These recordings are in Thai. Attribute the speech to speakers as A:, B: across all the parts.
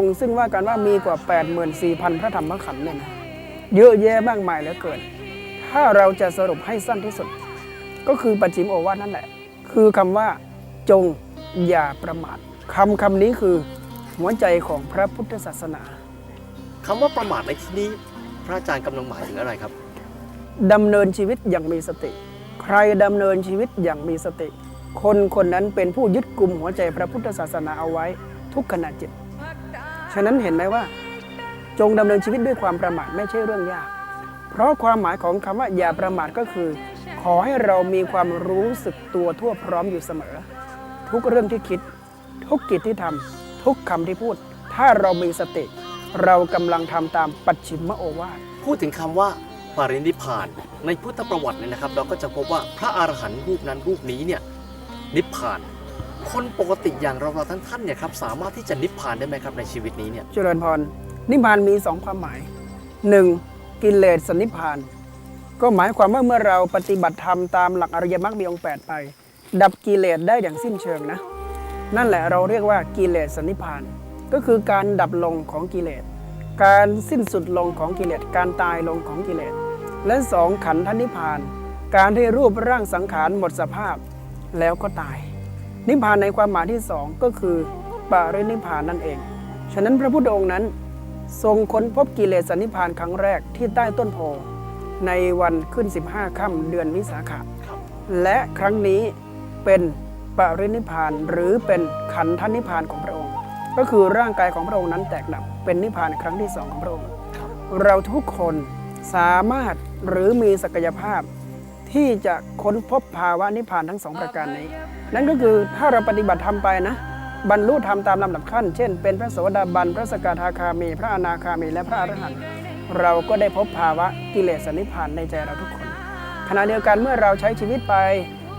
A: องค์ซึ่งว่ากันว่ามีกว่า 84,000 พระธรรมขันธ์เนี่ยนะเยอะแยะมากมายเหลือเกิน ถ้าเราจะสรุปให้สั้นที่สุด ก็คือปัจฉิมโอวาทนั่นแหละ คือคำว่าจงอย่าประมาทคำคำนี้คือหัวใจของพระพุทธศาสนา
B: คำว่าประมาทในที่นี้ พระอาจารย์กำลังหมายถึงอะไรครับ
A: ดำเนินชีวิตอย่างมีสติ ใครดำเนินชีวิตอย่างมีสติ คนคนนั้นเป็นผู้ยึดกลุ่มหัวใจพระพุทธศาสนาเอาไว้ทุกขณะจิต ฉะนั้นเห็นไหมว่า จงดำเนินชีวิตด้วยความประมาทไม่ใช่เรื่องยาก เพราะความหมายของคำว่าอย่าประมาทก็คือ ขอให้เรามีความรู้สึกตัวทั่วพร้อมอยู่เสมอ ทุกเรื่องที่คิด ทุกกิจที่ทำทุกคำที่พูด ถ้าเรามีสติ เรากำลังทำตามปัจฉิมโอวาท
B: พูดถึงคำว่าปรินิพพาน ในพุทธประวัติเนี่ยนะครับ เราก็จะพบว่าพระอรหันต์รูปนั้นรูปนี้เนี่ยนิพพาน คนปกติอย่างเราเราท่านท่านเนี่ยครับสามารถที่จะนิพพานได้ไหมครับในชีวิตนี้เนี่ย
A: เจริญพรนิพพานมีสองความหมายหนึ่งกิเลสสนิพพาน ก็หมายความว่าเมื่อเราปฏิบัติธรรมตามหลักอริยมรรคมีองค์แปดไป ดับกิเลสได้อย่างสิ้นเชิงนะ นั่นแหละเราเรียกว่ากิเลสนิพพาน ก็คือการดับลงของกิเลส การสิ้นสุดลงของกิเลส การตายลงของกิเลส และสองขันธนิพพาน การที่รูปร่างสังขารหมดสภาพแล้วก็ตาย นิพพานในความหมายที่สองก็คือปารินิพพานนั่นเอง ฉะนั้นพระพุทธองค์นั้น ทรงค้นพบกิเลสนิพพานครั้งแรกที่ใต้ต้นโพในวันขึ้น 15ค่ำเดือนวิสาขะและครั้งนี้เป็นปรินิพพานหรือเป็นขันธนิพพานของพระองค์ ก็คือร่างกายของพระองค์นั้นแตกดับเป็นนิพพานครั้งที่สองของพระองค์ เราทุกคนสามารถหรือมีศักยภาพ ที่จะค้นพบภาวะนิพพานทั้งสองประการนี้ นั่นก็คือถ้าเราปฏิบัติธรรมไปนะ บรรลุธรรมตามลำดับขั้น เช่น เป็นพระโสดาบัน พระสกทาคามี พระอนาคามี และพระอรหันต์ เราก็ได้พบภาวะกิเลสนิพพานในใจเราทุกคน ขณะเดียวกันเมื่อเราใช้ชีวิตไป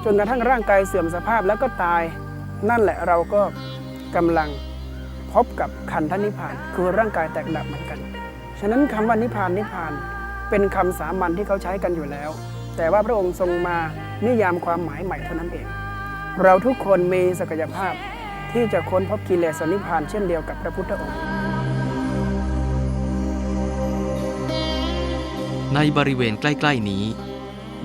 A: จนกระทั่งร่างกายเสื่อมสภาพแล้วก็ตาย นั่นแหละเราก็กำลังพบกับขันธนิพพาน คือร่างกายแตกดับเหมือนกัน ฉะนั้นคำว่านิพพานนิพพานเป็นคำสามัญที่เขาใช้กันอยู่แล้ว แต่ว่าพระองค์ทรงมานิยามความหมายใหม่เท่านั้นเอง เราทุกคนมีศักยภาพที่จะค้นพบกิเลสนิพพานเช่นเดียวกับพระพุทธองค์
C: ในบริเวณใกล้ ๆนี้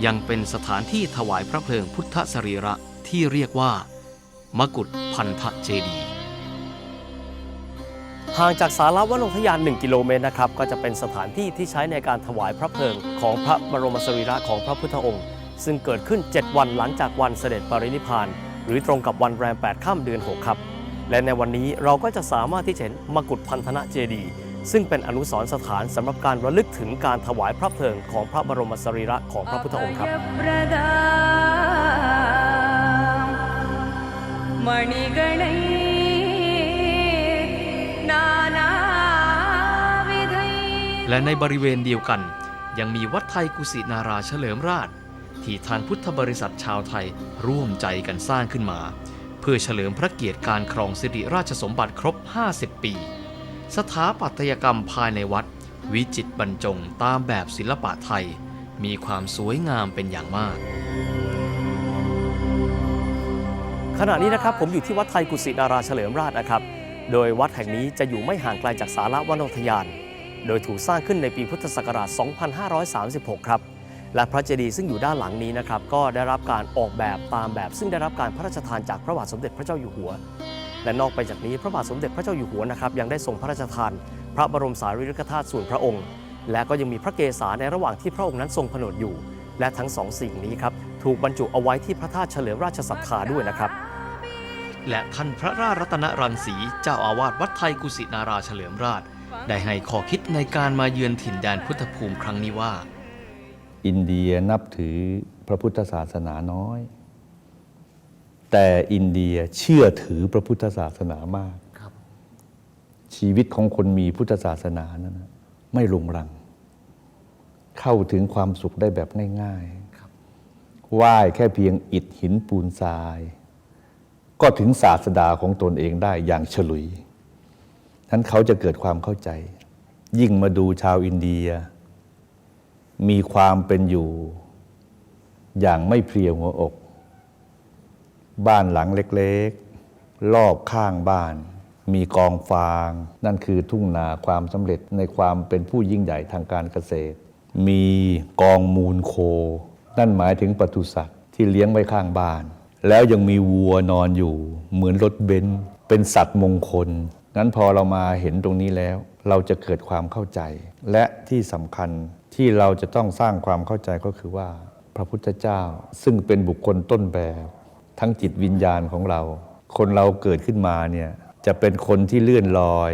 C: ยังเป็นสถานที่ถวายพระเพลิงพุทธสรีระที่เรียกว่า มกุฏพันธเจดีย์
D: ห่างจากสาราวัดลงทยาน 1 กิโลเมตรนะครับ ก็จะเป็นสถานที่ที่ใช้ในการถวายพระเพลิงของพระบรมสรีระของพระพุทธองค์ ซึ่งเกิดขึ้น 7 วันหลังจากวันเสด็จปรินิพาน หรือตรงกับวันแรม 8 ข้ามเดือน 6 ครับ และในวันนี้เราก็จะสามารถที่จะเห็นมกุฏพันธนะเจดีย์ซึ่งเป็นอนุสรสถานสำหรับการระลึกถึงการถวายพระเพลิงของพระบรมสรีระของพระพุทธองค์ครับ
E: மணிகணை
C: และในบริเวณเดียวกัน ยังมีวัดไทยกุสินาราเฉลิมราช ที่ทางพุทธบริษัทชาวไทยร่วมใจกันสร้างขึ้นมา เพื่อเฉลิมพระเกียรติการครองสิริราชสมบัติครบ 50 ปี สถาปัตยกรรมภายในวัด วิจิตรบรรจงตามแบบศิลปะไทย มีความสวยงามเป็นอย่างมาก
D: ขณะนี้นะครับผมอยู่ที่วัดไทยกุศินาราเฉลิมราชนะครับ โดยวัดแห่งนี้จะอยู่ไม่ห่างไกลจากสาระวนอุทยาน โดยถูกสร้างขึ้นในปีพุทธศักราช 2536 ครับ และพระเจดีย์ซึ่งอยู่ด้านหลังนี้นะครับ ก็ได้รับการออกแบบตามแบบ ซึ่งได้รับการพระราชทานจากพระบาทสมเด็จพระเจ้าอยู่หัว และนอกไปจากนี้พระบาทสมเด็จพระเจ้าอยู่หัวนะครับยังได้ทรงพระราชทาน พระบรมสารีริกธาตุส่วนพระองค์ และก็ยังมีพระเกศาในระหว่างที่พระองค์นั้นทรงผนวดอยู่ และทั้งสองสิ่งนี้ครับถูกบรรจุเอาไว้ที่พระธาตุเฉลิมราชศรัทธาด้วยนะครับ
C: และท่านพระราชรัตนรังสีเจ้าอาวาสวัดไทยกุสินาราเฉลิมราช ได้ให้ข้อคิดในการมาเยือนถิ่นแดนพุทธภูมิครั้งนี้ว่า
F: อินเดียนับถือพระพุทธศาสนาน้อย แต่อินเดียเชื่อถือพระพุทธศาสนามาก
B: ครับ
F: ชีวิตของคนมีพุทธศาสนานั้นนะไม่รุงรัง เข้าถึงความสุขได้แบบง่าย
B: ครับ
F: ๆไหว้แค่เพียงอิฐหินปูนทราย ก็ถึงศาสดาของตนเองได้อย่างฉลุย นั้นเขาจะเกิดความเข้าใจ ยิ่งมาดูชาวอินเดีย มีความเป็นอยู่ อย่างไม่เพลียหัวอก บ้านหลังเล็กๆ รอบข้างบ้าน มีกองฟาง นั่นคือทุ่งนาความสำเร็จในความเป็นผู้ยิ่งใหญ่ทางการเกษตร มีกองมูลโค นั่นหมายถึงปศุสัตว์ที่เลี้ยงไว้ข้างบ้าน แล้วยังมีวัวนอนอยู่ เหมือนรถเบนซ์เป็นสัตว์มงคล งั้นพอเรามาเห็นตรงนี้แล้ว เราจะเกิดความเข้าใจ และที่สำคัญที่เราจะต้องสร้างความเข้าใจก็คือว่า พระพุทธเจ้าซึ่งเป็นบุคคลต้นแบบ ทั้งจิตวิญญาณของเรา คนเราเกิดขึ้นมาเนี่ยจะเป็นคนที่เลื่อนลอย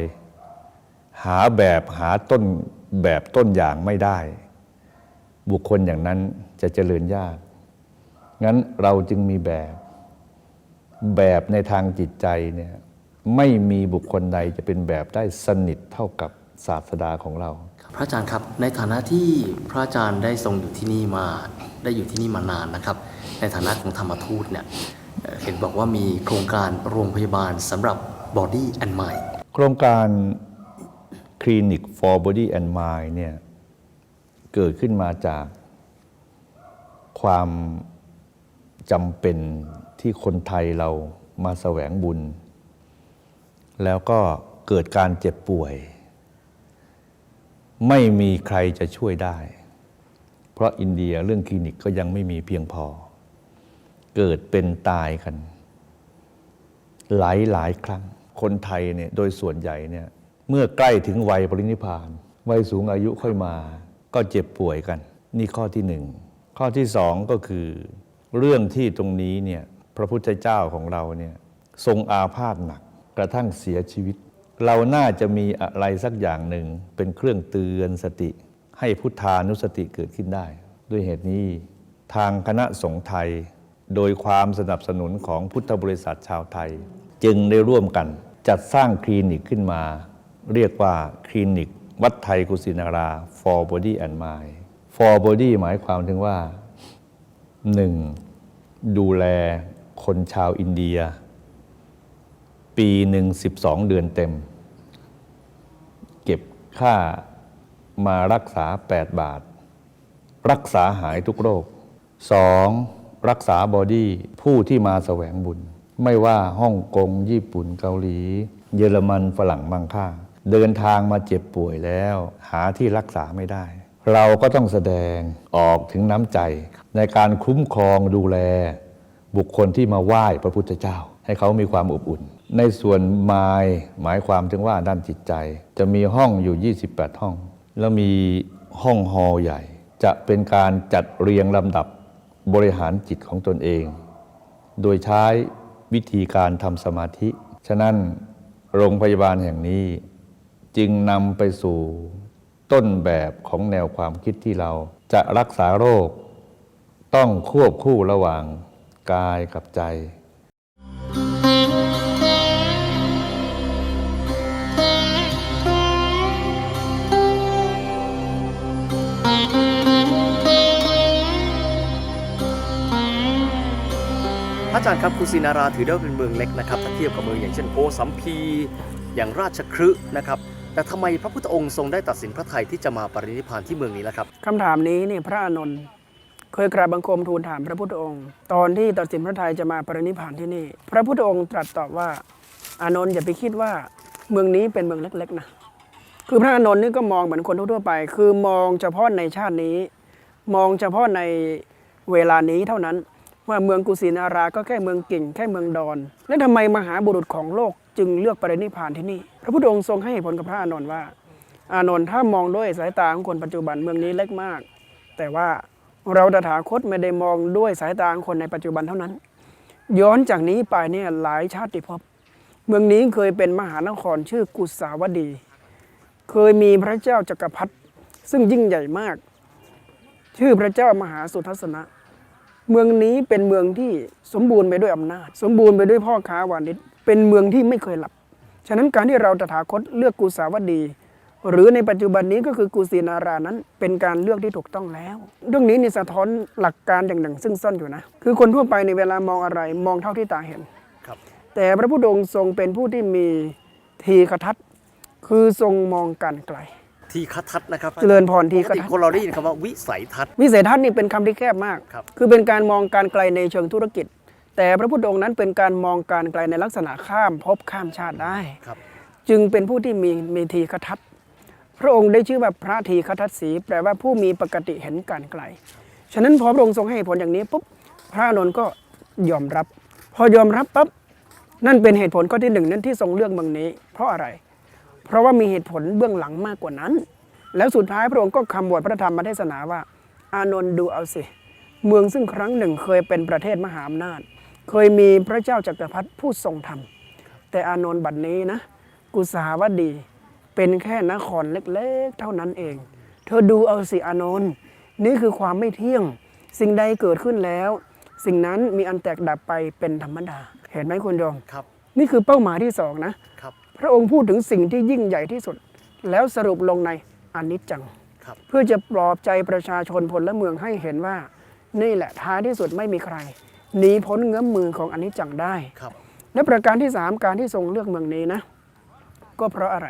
F: หาแบบหาต้นแบบต้นอย่างไม่ได้ บุคคลอย่างนั้นจะเจริญยาก งั้นเราจึงมีแบบ แบบในทางจิตใจเนี่ย ไม่มีบุคคลใดจะเป็นแบบได้สนิทเท่ากับศาสดาของเรา
B: พระอาจารย์ครับในฐานะที่พระอาจารย์ได้ทรงอยู่ที่นี่มาได้อยู่ที่นี่มานานนะครับ ในฐานะของธรรมทูตเนี่ยเอ่อเห็นบอกว่ามีโครงการโรงพยาบาลสำหรับ Body and Mind
F: โครงการ Clinic for Body and Mind เนี่ยเกิดขึ้นมาจากความจำเป็นที่คนไทยเรามาแสวงบุญ แล้วก็เกิดการเจ็บป่วย ไม่มีใครจะช่วยได้ เพราะอินเดียเรื่องคลินิกก็ยังไม่มีเพียงพอ เกิดเป็นตายกัน หลายหลายครั้ง คนไทยเนี่ยโดยส่วนใหญ่เนี่ยเมื่อใกล้ถึงวัยปรินิพาน วัยสูงอายุค่อยมา ก็เจ็บป่วยกัน นี่ข้อที่หนึ่ง ข้อที่สองก็คือ เรื่องที่ตรงนี้เนี่ยพระพุทธเจ้าของเราเนี่ยทรงอาพาธหนัก กระทั่งเสียชีวิต เราน่าจะมีอะไรสักอย่างหนึ่ง เป็นเครื่องเตือนสติ ให้พุทธานุสติเกิดขึ้นได้ ด้วยเหตุนี้ทางคณะสงฆ์ไทย โดยความสนับสนุนของพุทธบริษัทชาวไทย จึงได้ร่วมกันจัดสร้างคลินิกขึ้นมา เรียกว่าคลินิก วัดไทยกุสินารา for body and mind for body หมายความถึงว่า 1. ดูแลคนชาวอินเดีย ปีหนึ่ง12เดือนเต็ม เก็บค่ามารักษา 8 บาท รักษาหายทุกโรค 2. รักษาบอดี้ผู้ที่มาแสวงบุญ ไม่ว่าฮ่องกง ญี่ปุ่นเกาหลี เยอรมันฝรั่งมังค่า เดินทางมาเจ็บป่วยแล้ว หาที่รักษาไม่ได้ เราก็ต้องแสดงออกถึงน้ำใจ ในการคุ้มครองดูแล บุคคลที่มาไหว้พระพุทธเจ้า ให้เขามีความอบอุ่น ในส่วนมายหมายความถึงว่าด้านจิตใจ จะมีห้องอยู่ 28 ห้อง แล้วมีห้องฮอลล์ใหญ่ จะเป็นการจัดเรียงลำดับบริหารจิตของตนเอง โดยใช้วิธีการทำสมาธิ ฉะนั้นโรงพยาบาลแห่งนี้จึงนำไปสู่ต้นแบบของแนวความคิดที่เราจะรักษาโรค ต้องควบคู่ระหว่างกายกับใจ
B: จารย์ครับกุสินาราถือได้ว่าเป็นเมืองเล็กนะครับถ้าเทียบกับเมืองอย่างเช่นโกสัมพี อย่างราชคฤห์นะครับแต่ทำไมพระพุทธองค์ทรงได้ตัดสินพระทัยที่จะมาปรินิพพานที่เมืองนี้ล่ะครับ
A: คำถามนี้นี่พระอานนท์เคยกราบบังคมทูลถามพระพุทธองค์ ตอนที่ตัดสินพระทัยจะมาปรินิพพานที่นี่ พระพุทธองค์ตรัสตอบว่าอานนท์อย่าไปคิดว่าเมืองนี้เป็นเมืองเล็กๆนะคือพระอานนท์นี่ก็มองเหมือนคนทั่วไป คือมองเฉพาะในชาตินี้ มองเฉพาะในเวลานี้เท่านั้น ว่าเมืองกุสินาราก็แค่เมืองกิ่งแค่เมืองดอน แล้วทำไมมหาบุรุษของโลกจึงเลือกปรินิพานที่นี่ พระพุทธองค์ทรงให้ผลกับพระอานนท์ว่า อานนท์ถ้ามองด้วยสายตาของคนปัจจุบันเมืองนี้เล็กมาก แต่ว่าเราตถาคตไม่ได้มองด้วยสายตาของคนในปัจจุบันเท่านั้น ย้อนจากนี้ไปเนี่ยหลายชาติภพเมืองนี้เคยเป็นมหานครชื่อกุสาวดี เคยมีพระเจ้าจักรพรรดิซึ่งยิ่งใหญ่มาก ชื่อพระเจ้ามหาสุทัศนะ เมืองนี้เป็นเมืองที่สมบูรณ์ไปด้วยอำนาจ สมบูรณ์ไปด้วยพ่อค้าวานิชเป็นเมืองที่ไม่เคยหลับ ฉะนั้นการที่เราตถาคตเลือกกุสาวดี หรือในปัจจุบันนี้ก็คือกุสินารานั้นเป็นการเลือกที่ถูกต้องแล้ว เรื่องนี้นี่สะท้อนหลักการอย่างหนึ่งซึ่งซ่อนอยู่นะ คือคนทั่วไปในเวลามองอะไรมองเท่าที่ตาเห็น
B: ครับ
A: แต่พระพุทธองค์ทรงเป็นผู้ที่มีทีคทัศน์คือทรงมองการไกล
B: ทีคทัศน์นะครับ
A: เจริญพรที
B: ป
A: ค
B: กติ
A: ทัศน์
B: คนเราได้ยินคำว่าวิสัยทัศน์
A: วิสัยทัศน์นี่เป็นคำที่แคบมาก
B: ครับ
A: คือเป็นการมองการไกลในเชิงธุรกิจ แต่พระพุทธองค์นั้นเป็นการมองการไกลในลักษณะข้ามภพข้ามชาติได้
B: ครับ
A: จึงเป็นผู้ที่มีมีทีคทัศน์พระองค์ได้ชื่อว่าพระทีคทัศสีแปลว่าผู้มีปกติเห็นการไกล ฉะนั้นพอพระองค์ทรงให้เหตุผลอย่างนี้ปุ๊บพระอานนท์ก็ยอมรับ พอยอมรับปั๊บนั่นเป็นเหตุผลข้อที่หนึ่งนั้นที่ทรงเลือกเมืองนี้ เพราะอะไร เพราะว่ามีเหตุผลเบื้องหลังมากกว่านั้น แล้วสุดท้ายพระองค์ก็คำบวชพระธรรมเทศนาว่า อานนท์ดูเอาสิ เมืองซึ่งครั้งหนึ่งเคยเป็นประเทศมหาอำนาจ เคยมีพระเจ้าจักรพรรดิผู้ทรงธรรม แต่อานนท์บัดนี้นะ กุสาวดี เป็นแค่นครเล็กๆ เท่านั้นเอง เธอดูเอาสิอานนท์นี่คือความไม่เที่ยง สิ่งใดเกิดขึ้นแล้ว สิ่งนั้นมีอันแตกดับไปเป็นธรรมดา เห็นไหมคุณโยม
B: ครับ
A: นี่คือเป้าหมายที่สองนะ
B: ครับ
A: พระองค์พูดถึงสิ่งที่ยิ่งใหญ่ที่สุด แล้วสรุปลงในอนิจจัง
B: ครับ
A: เพื่อจะปลอบใจประชาชนพลเมืองให้เห็นว่า นี่แหละท้ายที่สุดไม่มีใครหนีพ้นเงื้อมมือของอนิจจังได้
B: ครับ
A: และประการที่สามการที่ทรงเลือกเมืองนี้นะ ก็เพราะอะไร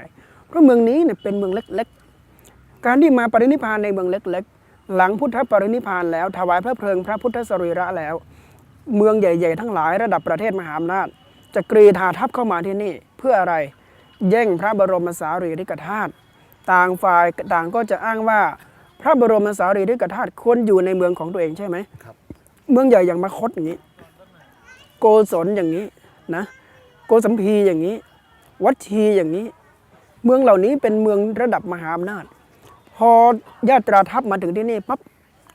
A: เพราะเมืองนี้เนี่ยเป็นเมืองเล็กๆ การที่มาปรินิพพานในเมืองเล็กๆ หลังพุทธปรินิพพานแล้วถวายพระเพลิงพระพุทธสรีระแล้ว เมืองใหญ่ ๆ ทั้งหลายระดับประเทศมหาอำนาจจะกรีธาทัพเข้ามาที่นี่เพื่ออะไร แย่งพระบรมสารีริกธาตุต่างฝ่ายต่างก็จะอ้างว่า พระบรมสารีริกธาตุควรอยู่ในเมืองของตัวเองใช่ไหม
B: ครับ
A: เมืองใหญ่อย่างมคตอย่างนี้ โกศลอย่างนี้นะ โกสัมพีอย่างนี้ วัดชีอย่างนี้ เมืองเหล่านี้เป็นเมืองระดับมหาอำนาจ พอญาตราทัพมาถึงที่นี่ปั๊บ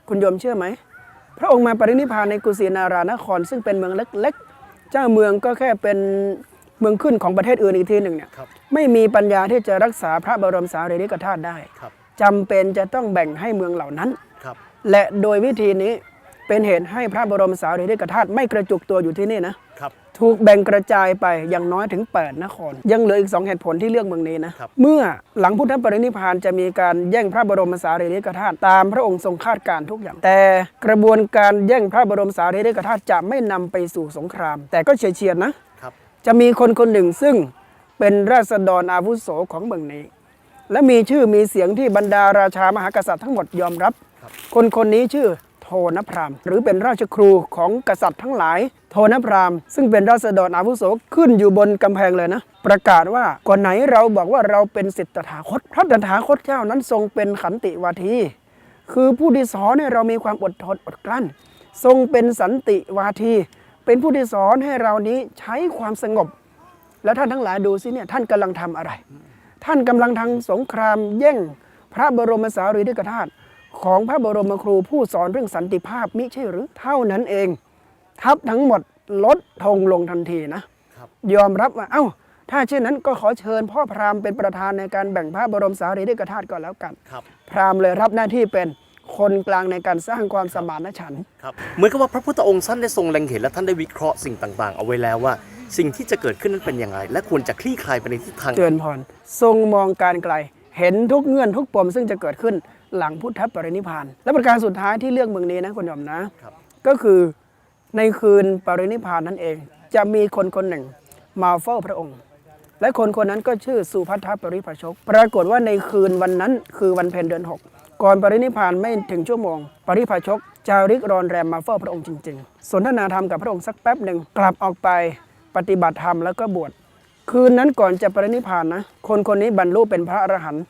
A: คุณโยมเชื่อไหมพระองค์มาปรินิพพานในกุสินารานคร ซึ่งเป็นเมืองเล็กๆ เจ้าเมืองก็แค่เป็น เมืองขึ้นของประเทศอื่นอีกทีหนึ่งเนี่ย
B: ครับ
A: ไม่มีปัญญาที่จะรักษาพระบรมสารีริกธาตุได้
B: ครับ
A: จำเป็นจะต้องแบ่งให้เมืองเหล่านั้น
B: ครับ
A: และโดยวิธีนี้เป็นเหตุให้พระบรมสารีริกธาตุไม่กระจุกตัวอยู่ที่นี่นะ
B: ครับ
A: ถูกแบ่งกระจายไปอย่างน้อยถึง 8 นคร ยังเหลืออีก 2 เหตุผลที่เลือกเมืองนี้นะ
B: ครับ
A: เมื่อหลังพุทธปรินิพพานจะมีการแย่งพระบรมสารีริกธาตุตามพระองค์ทรงคาดการณ์ทุกอย่าง แต่กระบวนการแย่งพระบรมสารีริกธาตุจะไม่นำไปสู่สงคราม แต่ก็เฉียดๆนะ
B: ครับ
A: จะมีคนคนหนึ่งซึ่งเป็นราษฎรอาวุโสของเมืองนี้ และมีชื่อมีเสียงที่บรรดาราชามหากษัตริย์ทั้งหมดยอมรับ
B: ครับ
A: คนคนนี้ชื่อโทนพรามหรือเป็นราชครูของกษัตริย์ทั้งหลาย โทนพรามซึ่งเป็นราษฎรอาวุโสขึ้นอยู่บนกำแพงเลยนะ ประกาศว่าก่อนไหนเราบอกว่าเราเป็นสิทธิตถาคตพระตถาคตเจ้านั้นทรงเป็นขันติวาที คือผู้ที่สอนให้เรามีความอดทนอดกลั้น ทรงเป็นสันติวาที เป็นผู้ที่สอนให้เรานี้ใช้ความสงบ แล้วท่านทั้งหลายดูสิเนี่ยท่านกำลังทำอะไร ท่านกำลังทำสงครามแย่งพระบรมสารีริกธาตุของพระบรมครูผู้สอนเรื่องสันติภาพมิใช่หรือเท่านั้นเอง ทัพทั้งหมดลดธงลงทันทีนะ
B: ครับ
A: ยอมรับว่าเอ้า ถ้าเช่นนั้นก็ขอเชิญพ่อพราหมณ์เป็นประธานในการแบ่งพระบรมสารีริกธาตุก่อนแล้วกัน
B: ครับ
A: พราหมณ์เลยรับหน้าที่เป็น คนกลางในการสร้างความสมานฉันท์
B: ครับเหมือนกับว่าพระพุทธองค์ท่านได้ทรงเล็งเห็นและท่านได้วิเคราะห์สิ่งต่างๆ เอาไว้แล้วว่า สิ่งที่จะเกิดขึ้นนั้นเป็นอย่างไร และควรจะคลี่คลายไปในทิศทาง
A: เตือนพรทรงมองการไกล เห็นทุกเงื่อนทุกปมซึ่งจะเกิดขึ้นหลังพุทธปรินิพพาน และประการสุดท้ายที่เลือกเมืองนี้นะคุณยอมนะ
B: ครับ
A: ก็คือในคืนปรินิพพานนั่นเอง จะมีคนคนหนึ่งมาเฝ้าพระองค์ และคนคนนั้นก็ชื่อสุพัทธปริภาชก ปรากฏว่าในคืนวันนั้นคือวันเพ็ญเดือนหก ก่อนปรินิพานไม่ถึงชั่วโมง ปริภาชกจาริกรอนแรมมาเฝ้าพระองค์จริง ๆ สนทนาธรรมกับพระองค์สักแป๊บหนึ่งกลับออกไปปฏิบัติธรรมแล้วก็บวชคืนนั้นก่อนจะปรินิพานนะ คนคนนี้บรรลุเป็นพระอรหันต์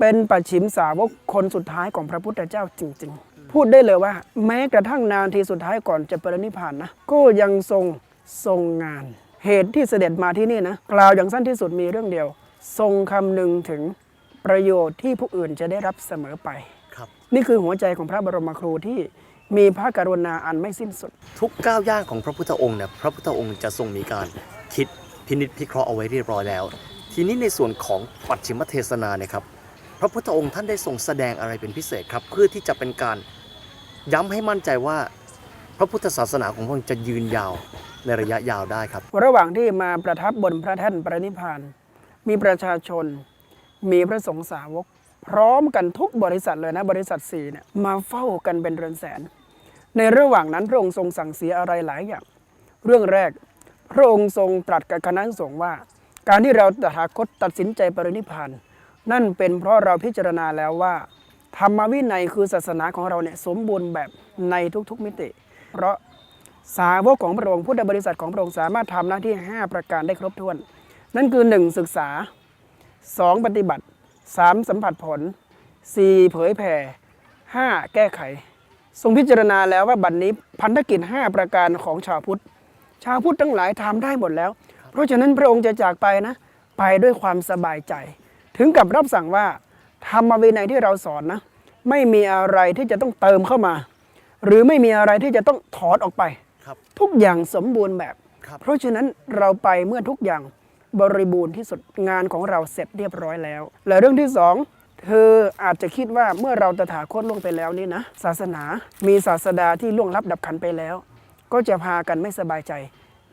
A: เป็นปัจฉิมสาวกคนสุดท้ายของพระพุทธเจ้าจริง ๆ พูดได้เลยว่า แม้กระทั่งนาทีสุดท้ายก่อนจะปรินิพพานนะก็ยังทรงทรงงาน เหตุที่เสด็จมาที่นี่นะกล่าวอย่างสั้นที่สุดมีเรื่องเดียว ทรงคำนึงถึง ประโยชน์ที่ผู้อื่นจะได้รับเสมอไป
B: ครับ
A: นี่คือหัวใจของพระบรมครูที่มีพระกรุณาอันไม่สิ้นสุด
B: ทุกก้าวย่างของพระพุทธองค์เนี่ยพระพุทธองค์จะทรงมีการคิดพินิจพิเคราะห์เอาไว้เรียบร้อยแล้ว ทีนี้ในส่วนของปัจฉิมเทศนาเนี่ยครับพระพุทธองค์ท่านได้ทรงแสดงอะไรเป็นพิเศษครับ เพื่อที่จะเป็นการย้ำให้มั่นใจว่า พระพุทธศาสนาของพระองค์จะยืนยาวในระยะยาวได้ครับ
A: ระหว่างที่มาประทับบนพระแท่นปรินิพพานมีประชาชน มีพระสงฆ์สาวก พร้อมกันทุกบริษัทเลยนะ บริษัทสี่เนี่ยมาเฝ้ากันเป็นเรือนแสน ในระหว่างนั้นพระองค์ทรงสั่งเสียอะไรหลายอย่าง เรื่องแรก พระองค์ทรงตรัสกับคณะสงฆ์ว่า การที่เราตถาคตตัดสินใจปรินิพานนั่นเป็นเพราะเราพิจารณาแล้วว่า ธรรมวินัยคือศาสนาของเราเนี่ยสมบูรณ์แบบในทุกๆมิติ เพราะสาวกของพระองค์พุทธบริษัทของพระองค์สามารถทำหน้าที่ 5 ประการได้ครบถ้วน นั่นคือ 1. ศึกษา 2. ปฏิบัติ 3. สัมผัสผล 4. เผยแผ่ 5. แก้ไข ทรงพิจารณาแล้วว่าบัดนนี้พันธกิจ 5 ประการของชาวพุทธ ชาวพุทธทั้งหลายทำได้หมดแล้ว เพราะฉะนั้นพระองค์จะจากไปนะ ไปด้วยความสบายใจ ถึงกับรับสั่งว่าธรรมวินัยที่เราสอนนะ ไม่มีอะไรที่จะต้องเติมเข้ามา หรือไม่มีอะไรที่จะต้องถอนออกไป
B: ครับ
A: ทุกอย่างสมบูรณ์แบบ
B: ครับ
A: เพราะฉะนั้นเราไปเมื่อทุกอย่าง บริบูรณ์ที่สุดงานของเราเสร็จเรียบร้อยแล้ว และเรื่องที่สองเธออาจจะคิดว่าเมื่อเราตถาคตล่วงไปแล้วนี่นะ ศาสนามีศาสดาที่ล่วงลับดับขันไปแล้ว ก็จะพากันไม่สบายใจ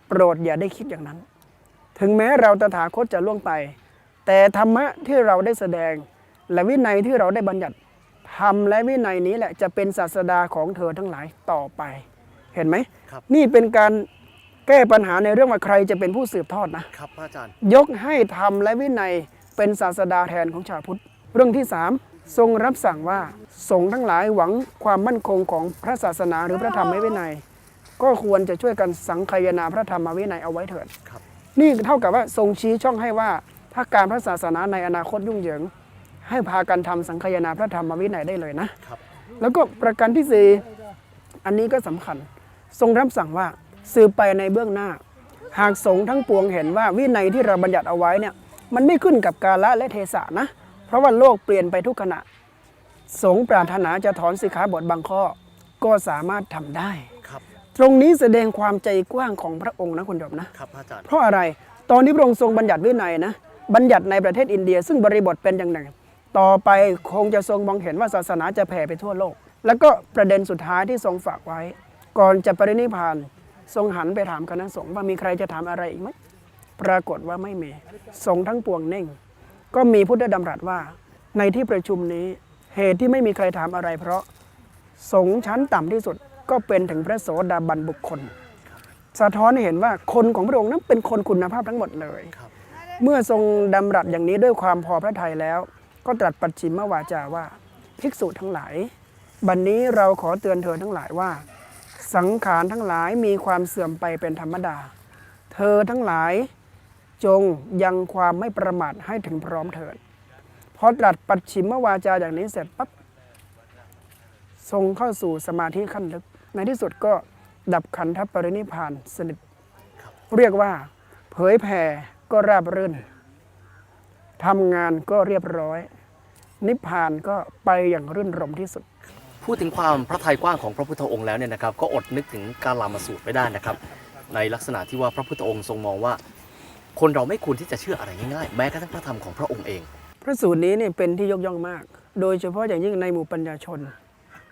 A: โปรดอย่าได้คิดอย่างนั้น ถึงแม้เราตถาคตจะล่วงไป แต่ธรรมะที่เราได้แสดง และวินัยที่เราได้บัญญัติธรรมและวินัยนี้แหละจะเป็นศาสดาของเธอทั้งหลายต่อไป เห็นไหม
B: ครับ
A: นี่เป็นการ แก้ปัญหาในเรื่องว่าใครจะเป็นผู้สืบทอดนะ
B: ครับพระอาจารย์
A: ยกให้ธรรมและวินัยเป็นศาสดาแทนของชาวพุทธ เรื่องที่สามทรงรับสั่งว่าสงฆ์ทั้งหลายหวังความมั่นคงของพระศาสนาหรือพระธรรมวินัย ก็ควรจะช่วยกันสังคายนาพระธรรมวินัยเอาไว้เถิด
B: ครับ
A: นี่เท่ากับว่าทรงชี้ช่องให้ว่า ถ้าการพระศาสนาในอนาคตยุ่งเหยิง ให้พากันทำสังคายนาพระธรรมวินัยได้เลยนะ
B: ครับ
A: แล้วก็ประการที่สี่อันนี้ก็สำคัญ ทรงรับสั่งว่า สืบไปในเบื้องหน้า หากสงฆ์ทั้งปวงเห็นว่าวินัยที่เราบัญญัติเอาไว้เนี่ยมันไม่ขึ้นกับกาละและเทศะนะ เพราะว่าโลกเปลี่ยนไปทุกขณะ สงฆ์ปรารถนาจะถอนสิกขาบทบางข้อก็สามารถทำได้
B: ครับ
A: ตรงนี้แสดงความใจกว้างของพระองค์นะคุณโยมนะ
B: ครับพระอาจารย์
A: เพราะอะไรตอนนี้พระองค์ทรงบัญญัติวินัยนะบัญญัติในประเทศอินเดีย ซึ่งบริบทเป็นอย่างหนึ่ง ต่อไปคงจะทรงมองเห็นว่าศาสนาจะแผ่ไปทั่วโลก แล้วก็ประเด็นสุดท้ายที่ทรงฝากไว้ ก่อนจะปรินิพพาน ทรงหันไปถามคณะสงฆ์ว่ามีใครจะถามอะไรอีกไหมปรากฏว่าไม่มีสงฆ์ทั้งปวงเน่ง ก็มีพุทธดำรัสว่า ในที่ประชุมนี้เหตุที่ไม่มีใครถามอะไร เพราะสงฆ์ชั้นต่ำที่สุดก็เป็นถึงพระโสดาบันบุคคล สะท้อนให้เห็นว่าคนของพระองค์นั้นเป็นคนคุณภาพทั้งหมดเลย
B: ครับ
A: เมื่อทรงดำรัสอย่างนี้ด้วยความพอพระทัยแล้ว ก็ตรัสปัจฉิมวาจาว่า ภิกษุทั้งหลาย บัดนนี้เราขอเตือนเธอทั้งหลายว่า สังขารทั้งหลายมีความเสื่อมไปเป็นธรรมดา เธอทั้งหลายจงยังความไม่ประมาทให้ถึงพร้อมเถิดพอตรัสปัจฉิมวาจาอย่างนี้เสร็จปั๊บทรงเข้าสู่สมาธิขั้นลึก ในที่สุดก็ดับขันธปรินิพพานสนิท เรียกว่า เผยแผ่ก็ราบรื่นทำงานก็เรียบร้อย นิพพานก็ไปอย่างรื่นรมที่สุด
B: พูดถึงความพระทัยกว้างของพระพุทธองค์แล้วเนี่ยนะครับ ก็อดนึกถึงการลามาสูตรไม่ได้นะครับ ในลักษณะที่ว่าพระพุทธองค์ทรงมองว่า คนเราไม่ควรที่จะเชื่ออะไรง่ายๆ แม้กระทั่งพระธรรมของพระองค์เอง
A: พระสูตรนี้เนี่ยเป็นที่ยกย่องมาก โดยเฉพาะอย่างยิ่งในหมู่ปัญญาชน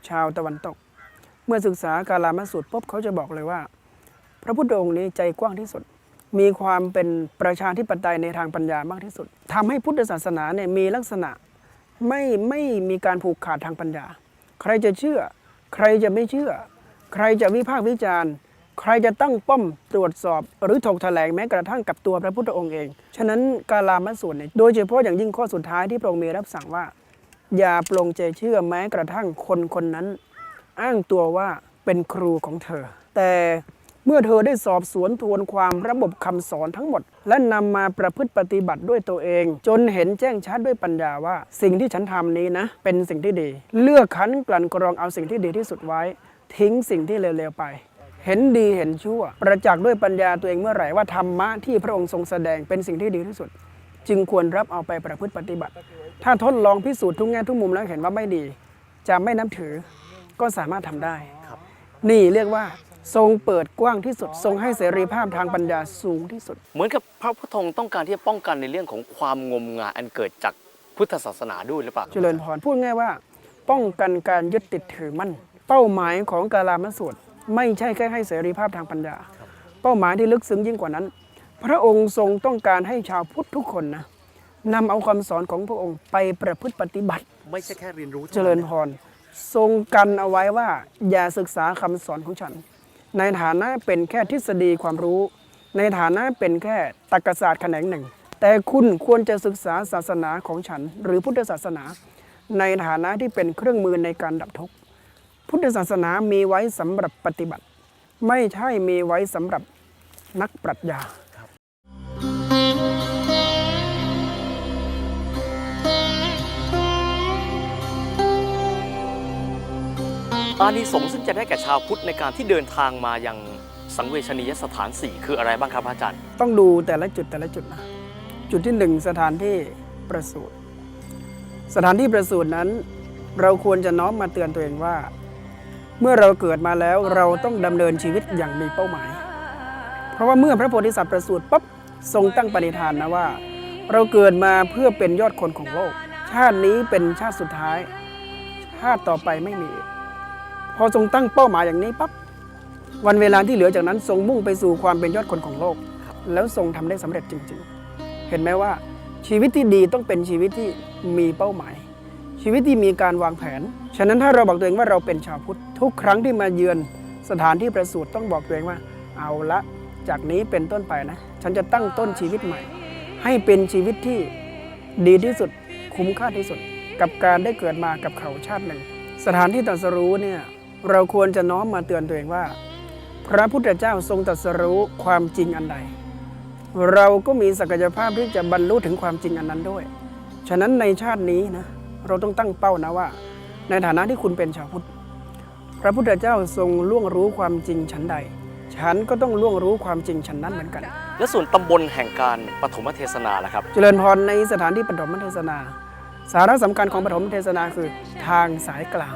A: ชาวตะวันตก เมื่อศึกษาการลามาสูตรปุ๊บเขาจะบอกเลยว่า พระพุทธองค์นี้ใจกว้างที่สุด มีความเป็นประชาธิปไตยในทางปัญญามากที่สุดทำให้พุทธศาสนาเนี่ยมีลักษณะไม่ไม่มีการผูกขาดทางปัญญา ใครจะเชื่อ ใครจะไม่เชื่อ ใครจะวิพากษ์วิจารณ์ ใครจะตั้งป้อมตรวจสอบ หรือถกแถลงแม้กระทั่งกับตัวพระพุทธองค์เอง ฉะนั้นกาลามสูตรเนี่ยโดยเฉพาะอย่างยิ่งข้อสุดท้ายที่พระองค์มีรับสั่งว่า อย่าปลงใจเชื่อแม้กระทั่งคนคนนั้น อ้างตัวว่าเป็นครูของเธอ แต่ เมื่อเธอได้สอบสวนทวนความระบบคำสอนทั้งหมด และนำมาประพฤติปฏิบัติด้วยตัวเอง จนเห็นแจ้งชัดด้วยปัญญาว่า สิ่งที่ฉันทำนี้นะ เป็นสิ่งที่ดี เลือกคันกลั่นกรองเอาสิ่งที่ดีที่สุดไว้ ทิ้งสิ่งที่เลวๆไป เห็นดีเห็นชั่ว ประจักษ์ด้วยปัญญาตัวเองเมื่อไหร่ว่าธรรมะที่พระองค์ทรงแสดงเป็นสิ่งที่ดีที่สุด จึงควรรับเอาไปประพฤติปฏิบัติ ถ้าทดลองพิสูจน์ทุกแง่ทุกมุมแล้วเห็นว่าไม่ดี จะไม่นับถือก็สามารถทำได้
B: ครับ
A: นี่เรียกว่า ทรงเปิดกว้างที่สุด ทรงให้เสรีภาพทางปัญญาสูงที่สุด
B: เหมือนกับพระพุทธองค์ต้องการที่จะป้องกันในเรื่องของความงมงายอันเกิดจากพุทธศาสนาด้วยหรือเปล่า
A: เจริญพรพูดง่ายว่า ป้องกันการยึดติดถือมั่นเป้าหมายของกาลามสูตรไม่ใช่แค่ให้เสรีภาพทางปัญญา เป้าหมายที่ลึกซึ้งยิ่งกว่านั้น พระองค์ทรงต้องการให้ชาวพุทธทุกคนนะนำเอาคำสอนของพระองค์ไปประพฤติปฏิบัติ
B: ไม่ใช่แค่เรียนรู้
A: เจริญพรทรงกันเอาไว้ว่า อย่าศึกษาคำสอนของฉัน ในฐานะเป็นแค่ทฤษฎีความรู้ ในฐานะเป็นแค่ตรรกศาสตร์แขนงหนึ่ง แต่คุณควรจะศึกษาศาสนาของฉัน หรือพุทธศาสนา ในฐานะที่เป็นเครื่องมือในการดับทุกข์พุทธศาสนามีไว้สำหรับปฏิบัติ ไม่ใช่มีไว้สำหรับนักปรัชญา
D: อานิสงส์ซึ่งจะได้แก่ชาวพุทธในการที่เดินทางมายังสังเวชนียสถาน 4 คืออะไรบ้างครับพระอาจารย์
A: ต้องดูแต่ละจุดแต่ละจุดนะจุดที่หนึ่งสถานที่ประสูติสถานที่ประสูตินั้น เราควรจะน้อมมาเตือนตัวเองว่า เมื่อเราเกิดมาแล้วเราต้องดำเนินชีวิตอย่างมีเป้าหมาย เพราะว่าเมื่อพระโพธิสัตว์ประสูติปั๊บทรงตั้งปณิธานนะว่า เราเกิดมาเพื่อเป็นยอดคนของโลก ชาตินี้เป็นชาติสุดท้าย ชาติต่อไปไม่มี พอทรงตั้งเป้าหมายอย่างนี้ปั๊บวันเวลาที่เหลือจากนั้นทรงมุ่งไปสู่ความเป็นยอดคนของโลก แล้วทรงทำได้สำเร็จจริง ๆ เห็นไหมว่าชีวิตที่ดีต้องเป็นชีวิตที่มีเป้าหมาย ชีวิตที่มีการวางแผน ฉะนั้นถ้าเราบอกตัวเองว่าเราเป็นชาวพุทธทุกครั้งที่มาเยือนสถานที่ประสูติต้องบอกตัวเองว่า เอาละจากนี้เป็นต้นไปนะ ฉันจะตั้งต้นชีวิตใหม่ ให้เป็นชีวิตที่ดีที่สุดคุ้มค่าที่สุด กับการได้เกิดมากับเขาชาติหนึ่ง สถานที่ตรัสรู้เนี่ย เราควรจะน้อมมาเตือนตัวเองว่า พระพุทธเจ้าทรงตรัสรู้ความจริงอันใด เราก็มีศักยภาพที่จะบรรลุถึงความจริงอันนั้นด้วย ฉะนั้นในชาตินี้นะเราต้องตั้งเป้านะว่า ในฐานะที่คุณเป็นชาวพุทธ พระพุทธเจ้าทรงล่วงรู้ความจริงฉันใด ฉันก็ต้องล่วงรู้ความจริงฉันนั้นเหมือนกัน
D: และส่วนตำบลแห่งการปฐมเทศนาล่ะครับ
A: เจริญพรในสถานที่ปฐมเทศนา สาระสำคัญของปฐมเทศนาคือทางสายกลาง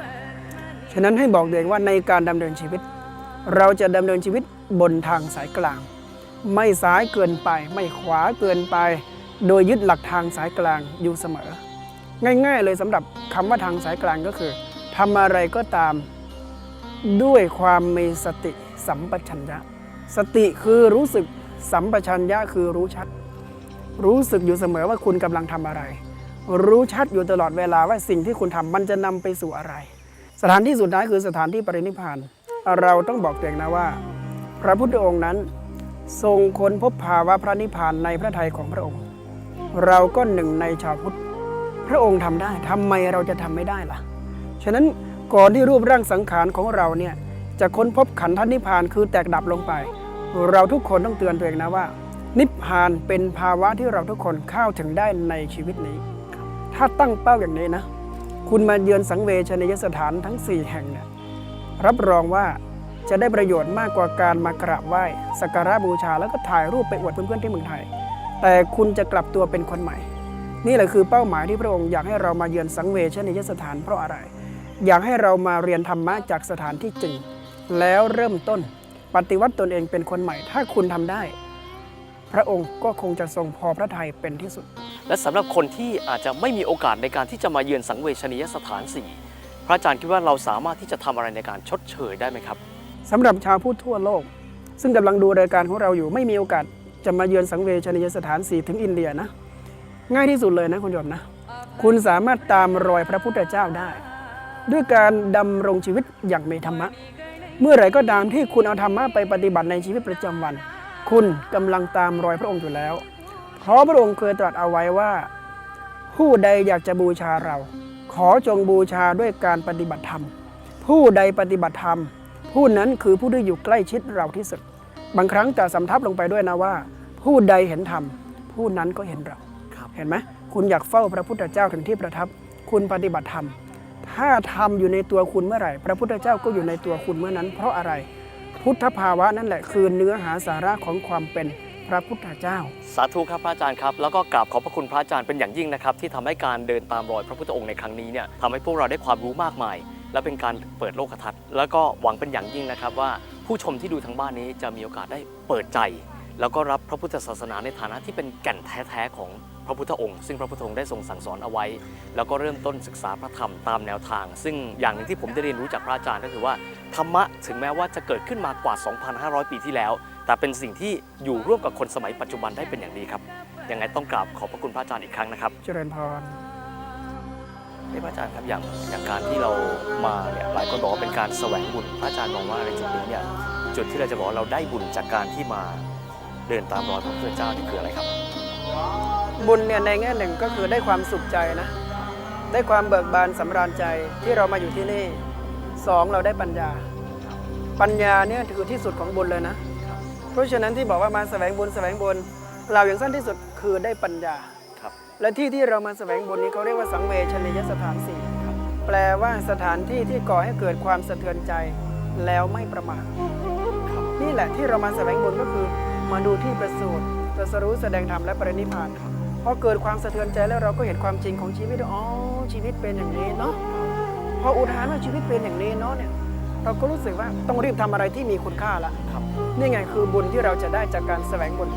A: ฉะนั้นให้บอกตัวเองว่าในการดำเนินชีวิต เราจะดำเนินชีวิตบนทางสายกลาง ไม่ซ้ายเกินไป ไม่ขวาเกินไป โดยยึดหลักทางสายกลางอยู่เสมอ ง่ายๆเลยสำหรับคำว่าทางสายกลางก็คือทำอะไรก็ตามด้วยความมีสติสัมปชัญญะ สติคือรู้สึกสัมปชัญญะคือรู้ชัด รู้สึกอยู่เสมอว่าคุณกำลังทำอะไร รู้ชัดอยู่ตลอดเวลาว่าสิ่งที่คุณทำมันจะนำไปสู่อะไร สถานที่สุดท้ายคือสถานที่ปรินิพานเราต้องบอกตัวเองนะว่า พระพุทธองค์นั้น ทรงค้นพบภาวะพระนิพพานในพระทัยของพระองค์ เราก็หนึ่งในชาวพุทธพระองค์ทำได้ทำไมเราจะทำไม่ได้ล่ะ ฉะนั้นก่อนที่รูปร่างสังขารของเราเนี่ยจะค้นพบขันธนิพพานคือแตกดับลงไป เราทุกคนต้องเตือนตัวเองนะว่า นิพพานเป็นภาวะที่เราทุกคนเข้าถึงได้ในชีวิตนี้ ถ้าตั้งเป้าอย่างนี้นะ คุณมาเยือนสังเวชนียสถานทั้ง 4 แห่งเนี่ยรับรองว่าจะได้ประโยชน์มากกว่าการมากราบไหว้สักการะบูชาแล้วก็ถ่ายรูปไปอวดเพื่อนๆที่เมืองไทย แต่คุณจะกลับตัวเป็นคนใหม่ นี่แหละคือเป้าหมายที่พระองค์อยากให้เรามาเยือนสังเวชนียสถานเพราะอะไร อยากให้เรามาเรียนธรรมะจากสถานที่จริง แล้วเริ่มต้นปฏิวัติตนเองเป็นคนใหม่ ถ้าคุณทำได้ พระองค์ก็คงจะทรงพอพระทัยเป็นที่สุด
D: และสำหรับคนที่อาจจะไม่มีโอกาสในการที่จะมาเยือนสังเวชนียสถาน4พระอาจารย์คิดว่าเราสามารถที่จะทำอะไรในการชดเชยได้ไหมครับ
A: สำหรับชาวพุทธทั่วโลก ซึ่งกำลังดูรายการของเราอยู่ไม่มีโอกาสจะมาเยือนสังเวชนียสถานสีถึงอินเดียนะ ง่ายที่สุดเลยนะคุณโยมนะ คุณสามารถตามรอยพระพุทธเจ้าได้ ด้วยการดำรงชีวิตอย่างมีธรรมะ เมื่อไหร่ก็ตามที่คุณเอาธรรมะไปปฏิบัติในชีวิตประจำวัน คุณกำลังตามรอยพระองค์อยู่แล้ว เพราะพระองค์เคยตรัสเอาไว้ว่า ผู้ใดอยากจะบูชาเรา ขอจงบูชาด้วยการปฏิบัติธรรม ผู้ใดปฏิบัติธรรม ผู้นั้นคือผู้ที่อยู่ใกล้ชิดเราที่สุด บางครั้งจะสำทับลงไปด้วยนะว่า ผู้ใดเห็นธรรม ผู้นั้นก็เห็นเรา
D: ครับ
A: เห็นไหมคุณอยากเฝ้าพระพุทธเจ้าถึงที่ประทับ คุณปฏิบัติธรรม ถ้าธรรมอยู่ในตัวคุณเมื่อไหร่ พระพุทธเจ้าก็อยู่ในตัวคุณเมื่อนั้น เพราะอะไร พุทธภาวะนั่นแหละคือเนื้อหาสาระของความเป็นพระพุทธเจ้า
D: สาธุครับพระอาจารย์ครับ แล้วก็กราบขอบพระคุณพระอาจารย์เป็นอย่างยิ่งนะครับ ที่ทำให้การเดินตามรอยพระพุทธองค์ในครั้งนี้เนี่ยทำให้พวกเราได้ความรู้มากมาย และเป็นการเปิดโลกทัศน์ แล้วก็หวังเป็นอย่างยิ่งนะครับว่าผู้ชมที่ดูทางบ้านนี้จะมีโอกาสได้เปิดใจ แล้วก็รับพระพุทธศาสนาในฐานะที่เป็นแก่นแท้ๆของ พระพุทธองค์ ซึ่งพระพุทธองค์ได้ทรงสั่งสอนเอาไว้ แล้วก็เริ่มต้นศึกษาพระธรรมตามแนวทาง ซึ่งอย่างหนึ่งที่ผมได้เรียนรู้จากพระอาจารย์ก็คือว่าธรรมะถึงแม้ว่าจะเกิดขึ้นมากว่า 2,500 ปีที่แล้ว แต่เป็นสิ่งที่อยู่ร่วมกับคนสมัยปัจจุบันได้เป็นอย่างดีครับยังไงต้องกราบขอบพระคุณพระอาจารย์อีกครั้งนะครับ
A: เจริญพร
D: เอ้พระอาจารย์ครับอย่างอย่างการที่เรามาเนี่ยหลายคนบอกว่าเป็นการแสวงบุญพระอาจารย์มองว่าในจุดนี้เนี่ยจุดที่เราจะบอกว่าเราได้บุญจากการที่มาเดินตามรอยพระพุทธเจ้านี่คืออะไรครับ
A: บุญเนี่ยในแง่หนึ่งก็คือได้ความสุขใจนะ ได้ความเบิกบานสำราญใจที่เรามาอยู่ที่นี่สองเราได้ปัญญา ปัญญาเนี่ยถือที่สุดของบุญเลยนะ เพราะฉะนั้นที่บอกว่ามาแสวงบุญแสวงบุญเราอย่างสั้นที่สุดคือได้ปัญญา
B: ครับ
A: และที่ที่เรามาแสวงบุญนี้เขาเรียกว่าสังเวชนียสถานสี่แปลว่าสถานที่ที่ก่อให้เกิดความสะเทือนใจแล้วไม่ประมาทนี่แหละที่เรามาแสวงบุญก็คือ มาดูที่ประสูติตรัสรู้แสดงธรรมและปรินิพพาน พอเกิดความสะเทือนใจแล้วเราก็เห็นความจริงของชีวิตว่าอ๋อชีวิตเป็นอย่างนี้เนาะพออุทานว่าชีวิตเป็นอย่างนี้เนาะเนี่ยเราก็รู้สึกว่าต้องรีบทำอะไรที่มีคุณค่าละนี่ไงคือบุญที่เราจะได้จากการแสวงบุญ